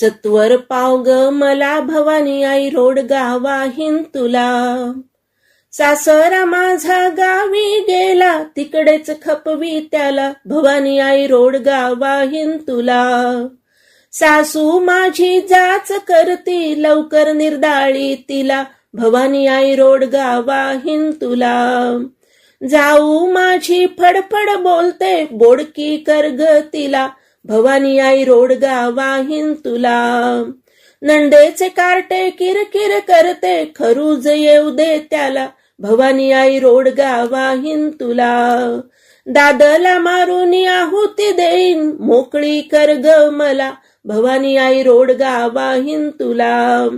सत्वर पाव ग मला भवानी आई रोड गावा तुला. सासरा माझा गावी गेला तिकडेच खपवी त्याला भवानी आई रोड गावा तुला. सासू माझी जाच करती लवकर निर्दाळी तिला भवानी आई रोड गावाहीन तुला. जाऊ माझी फडफड बोलते बोडकी कर ग तिला भवानी आई रोड वाहिन तुला. नंदेचे कार्टे किरकिर करते खरूज येऊ दे त्याला. भवानी आई रोड वाहिन तुला. दादला मारून आहुती देईन मोकळी कर ग मला. भवानी आई रोड वाहिन तुला.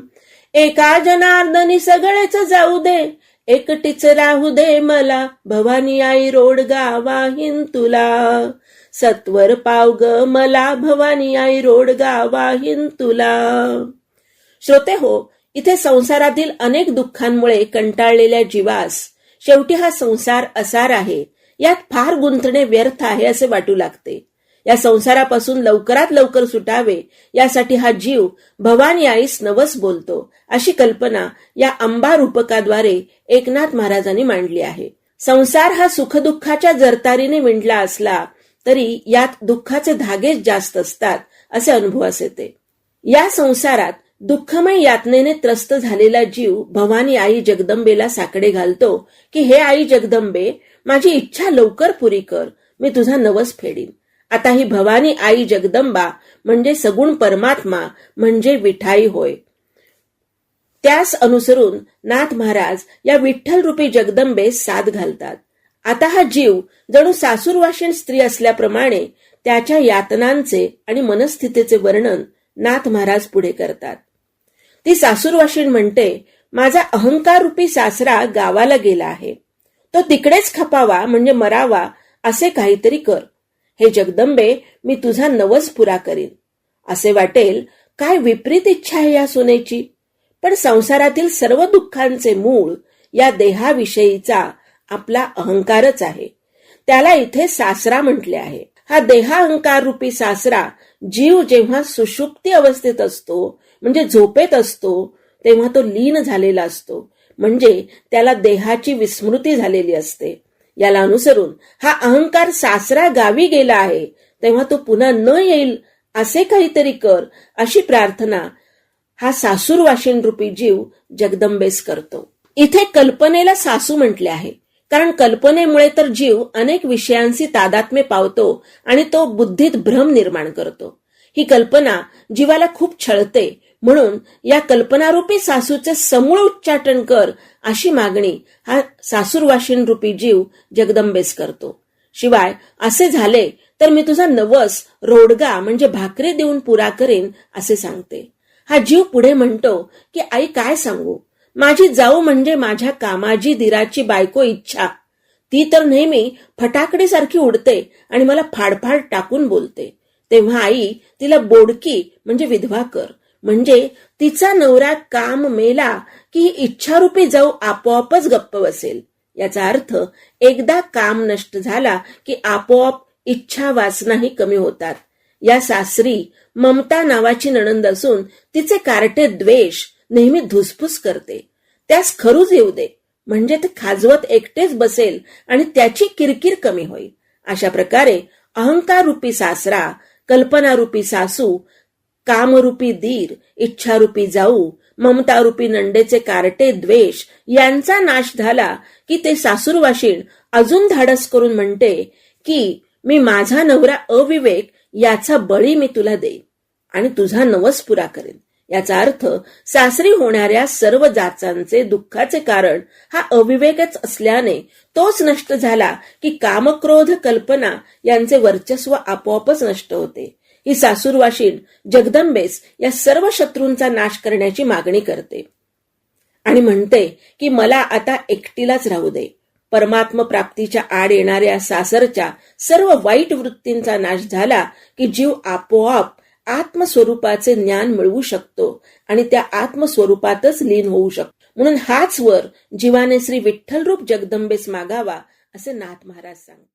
एका जनार्दनी सगळेच जाऊ दे एकटीच राहू दे मला. भवानी आई रोड वाहिन तुला. सत्वर पाव ग मला भवानी आई रोड गावाहीन तुला. श्रोते हो इथे संसारातील अनेक दुःखांमुळे कंटाळलेल्या जीवास शेवटी हा संसार असार आहे. यात फार गुंतणे व्यर्थ आहे असे वाटू लागते. या संसारापासून लवकरात लवकर सुटावे यासाठी हा जीव भवानी आईस नवस बोलतो अशी कल्पना या अंबा रूपकाद्वारे एकनाथ महाराजांनी मांडली आहे. संसार हा सुखदुःखाच्या जरतारीने विणला असला तरी यात दुःखाचे धागेच जास्त असतात असे अनुभवास येते. या संसारात दुःखमय यातनेने त्रस्त झालेला जीव भवानी आई जगदंबेला साकडे घालतो की हे आई जगदंबे माझी इच्छा लवकर पुरी कर मी तुझा नवस फेडीन. आता ही भवानी आई जगदंबा म्हणजे सगुण परमात्मा म्हणजे विठाई होय. त्यास अनुसरून नाथ महाराज या विठ्ठल रूपी जगदंबे साथ घालतात. आता हा जीव जणू सासूरवाशीण स्त्री असल्याप्रमाणे त्याच्या यातनांचे आणि मनस्थितीचे वर्णन नाथ महाराज पुढे करतात. ती सासूरवाशीण म्हणते माझा अहंकार रूपी सासरा गावाला गेला आहे. तो तिकडेच खपावा म्हणजे मरावा असे काहीतरी कर. हे जगदंबे मी तुझा नवस पुरा करीन. असे वाटेल काय विपरीत इच्छा आहे या सोनेची पण संसारातील सर्व दुःखांचे मूळ या देहाविषयीचा आपला अहंकारच आहे. त्याला इथे सासरा म्हटले आहे. हा देहाहंकार रूपी सासरा जीव जेव्हा सुषुप्ती अवस्थेत असतो म्हणजे झोपेत असतो तेव्हा तो लीन झालेला असतो. म्हणजे त्याला देहाची विस्मृती झालेली असते. याला अनुसरून हा अहंकार सासरा गावी गेला आहे तेव्हा तो पुन्हा न येईल असे काहीतरी कर अशी प्रार्थना हा सासूर वाशिन रूपी जीव जगदंबेस करतो. इथे कल्पनेला सासू म्हटले आहे. कारण कल्पनेमुळे तर जीव अनेक विषयांशी तादात्म्य पावतो आणि तो बुद्धीत भ्रम निर्माण करतो. ही कल्पना जीवाला खूप छळते. म्हणून या कल्पनारूपी सासूचे समूळ उच्चाटन कर अशी मागणी हा सासूरवाशीन रूपी जीव जगदंबेस करतो. शिवाय असे झाले तर मी तुझा नवस रोडगा म्हणजे भाकरी देऊन पुरा करेन असे सांगते. हा जीव पुढे म्हणतो की आई काय सांगू? माझी जाऊ म्हणजे माझ्या कामाजी दिराची बायको इच्छा. ती तर नेहमी फटाकडीसारखी उडते आणि मला फाडफाड टाकून बोलते. तेव्हा आई तिला बोडकी म्हणजे विधवा कर. म्हणजे तिचा नवरा काम मेला की ही इच्छारूपी जाऊ आपोआपच गप्प बसेल. याचा अर्थ एकदा काम नष्ट झाला की आपोआप इच्छा वासनाही कमी होतात. या सासरी ममता नावाची नणंद असून तिचे कारटे द्वेष नेहमी धुसफूस करते. त्यास खरूच येऊ दे. म्हणजे ते खाजवत एकटेच बसेल आणि त्याची किरकिर कमी होईल. अशा प्रकारे अहंकार रूपी सासरा कल्पनारूपी सासू कामरूपी दीर इच्छारूपी जाऊ ममतारूपी नंडेचे कारटे द्वेष यांचा नाश झाला की ते सासूरवाशीण अजून धाडस करून म्हणते की मी माझा नवरा अविवेक याचा बळी मी तुला देईन आणि तुझा नवस पुरा करेन. याचा अर्थ सासरी होणाऱ्या सर्व जाचांचे दुःखाचे कारण हा अविवेकच असल्याने तोच नष्ट झाला की कामक्रोध कल्पना यांचे वर्चस्व आपोआपच नष्ट होते. ही सासूरवाशीण जगदंबेस या सर्व शत्रूंचा नाश करण्याची मागणी करते. आणि म्हणते की मला आता एकटीलाच राहू दे. परमात्म प्राप्तीच्या आड येणाऱ्या सासरच्या सर्व वाईट वृत्तींचा नाश झाला की जीव आपोआप आत्मस्वरूपाचे ज्ञान मिळवू शकतो आणि त्या आत्मस्वरूपातच लीन होऊ शकतो. म्हणून हाच वर जीवाने श्री विठ्ठलरूप जगदंबेस मागावा असे नाथ महाराज सांगतात.